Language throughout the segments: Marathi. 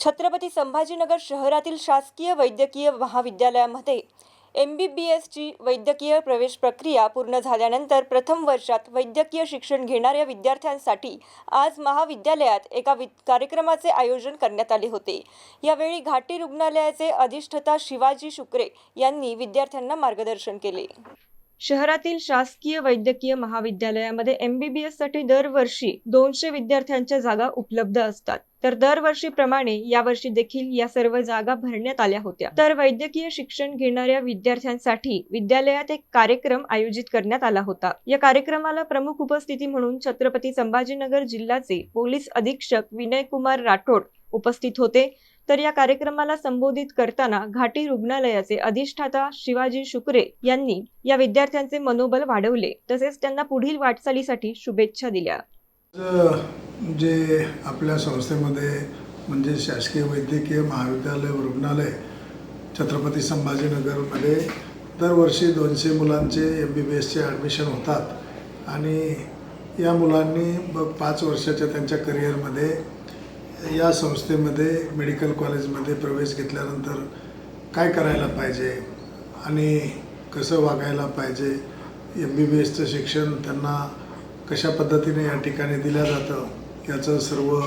छत्रपती संभाजीनगर शहरातील शासकीय वैद्यकीय महाविद्यालयामध्ये एम बी बी एसची वैद्यकीय प्रवेश प्रक्रिया पूर्ण झाल्यानंतर प्रथम वर्षात वैद्यकीय शिक्षण घेणाऱ्या विद्यार्थ्यांसाठी आज महाविद्यालयात एका वि कार्यक्रमाचे आयोजन करण्यात आले होते. यावेळी घाटी रुग्णालयाचे अधिष्ठता शिवाजी शुक्रे यांनी विद्यार्थ्यांना मार्गदर्शन केले. शहरातील शासकीय वैद्यकीय महाविद्यालयामध्ये एम बी बी एससाठी दरवर्षी दोनशे विद्यार्थ्यांच्या जागा उपलब्ध असतात. तर दरवर्षीप्रमाणे यावर्षी देखील या सर्व जागा भरण्यात आल्या होत्या. तर वैद्यकीय शिक्षण घेणाऱ्या विद्यार्थ्यांसाठी विद्यालयात एक कार्यक्रम आयोजित करण्यात आला होता. या कार्यक्रमाला प्रमुख उपस्थिती म्हणून छत्रपती संभाजीनगर जिल्ह्याचे पोलीस अधीक्षक विनय कुमार राठोड उपस्थित होते. तर या कार्यक्रमाला संबोधित करताना घाटी रुग्णालयाचे अधिष्ठाता शिवाजी शुक्रे यांनी या विद्यार्थ्यांचे मनोबल वाढवले. तसेच त्यांना पुढील वाटचालीसाठी शुभेच्छा दिल्या. जे आपल्या संस्थेमध्ये म्हणजे शासकीय वैद्यकीय महाविद्यालय रुग्णालय छत्रपती संभाजीनगरमध्ये दरवर्षी दोनशे मुलांचे एम बी बी एसचे ॲडमिशन होतात. आणि या मुलांनी ब पाच वर्षाच्या त्यांच्या करिअरमध्ये या संस्थेमध्ये मेडिकल कॉलेजमध्ये प्रवेश घेतल्यानंतर काय करायला पाहिजे आणि कसं वागायला पाहिजे? एम बी बी एसचं शिक्षण त्यांना कशा पद्धतीने या ठिकाणी दिलं जातं याचं सर्व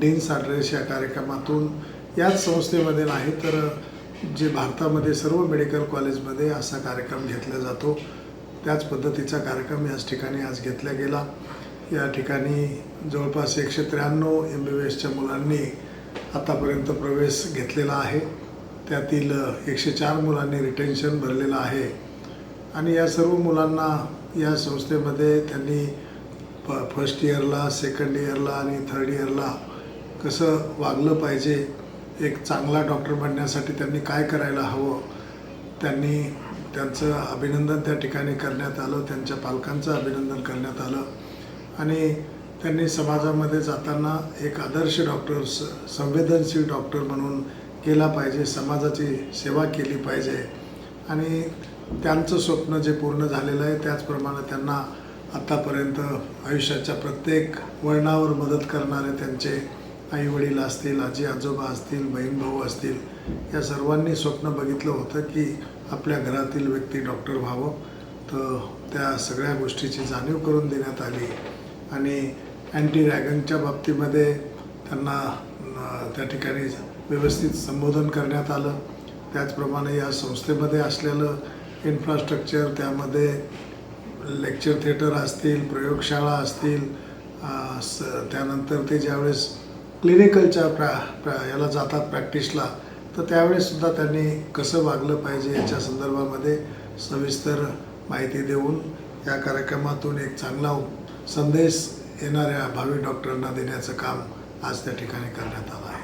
डीन ॲड्रेस या कार्यक्रमातून याच संस्थेमध्ये नाही तर जे भारतामध्ये सर्व मेडिकल कॉलेजमध्ये असा कार्यक्रम घेतला जातो. त्याच पद्धतीचा कार्यक्रम याच ठिकाणी आज घेतला गेला. या ठिकाणी जवळपास एकशे त्र्याण्णव एम बी बी एसच्या मुलांनी आतापर्यंत प्रवेश घेतलेला आहे. त्यातील एकशे चार मुलांनी रिटेन्शन भरलेलं आहे. आणि या सर्व मुलांना या संस्थेमध्ये त्यांनी फ फर्स्ट इयरला सेकंड इयरला आणि थर्ड इयरला कसं वागलं पाहिजे एक चांगला डॉक्टर बनण्यासाठी त्यांनी काय करायला हवं त्यांनी त्यांचं अभिनंदन त्या ठिकाणी करण्यात आलं त्यांच्या पालकांचं अभिनंदन करण्यात आलं आणि त्यांनी समाजामध्ये जाताना एक आदर्श डॉक्टर स संवेदनशील डॉक्टर म्हणून केला पाहिजे समाजाची सेवा केली पाहिजे आणि त्यांचं स्वप्न जे पूर्ण झालेलं आहे त्याचप्रमाणे त्यांना आत्तापर्यंत आयुष्याच्या प्रत्येक वळणावर मदत करणारे त्यांचे आई वडील असतील आजी आजोबा असतील बहीण भाऊ असतील या सर्वांनी स्वप्न बघितलं होतं की आपल्या घरातील व्यक्ती डॉक्टर व्हावं. तर त्या सगळ्या गोष्टीची जाणीव करून देण्यात आली आणि अँटी रॅगनच्या बाबतीमध्ये त्यांना त्या ठिकाणी व्यवस्थित संबोधन करण्यात आलं. त्याचप्रमाणे या संस्थेमध्ये असलेलं इन्फ्रास्ट्रक्चर त्यामध्ये लेक्चर थिएटर असतील प्रयोगशाळा असतील स त्यानंतर ते ज्यावेळेस क्लिनिकलच्या प्रा प्रा याला जातात प्रॅक्टिसला तर त्यावेळेससुद्धा त्यांनी कसं वागलं पाहिजे याच्या संदर्भामध्ये सविस्तर माहिती देऊन या कार्यक्रमातून एक चांगला संदेश येणाऱ्या भावी डॉक्टरांना देण्याचं काम आज त्या ठिकाणी करण्यात आलं आहे.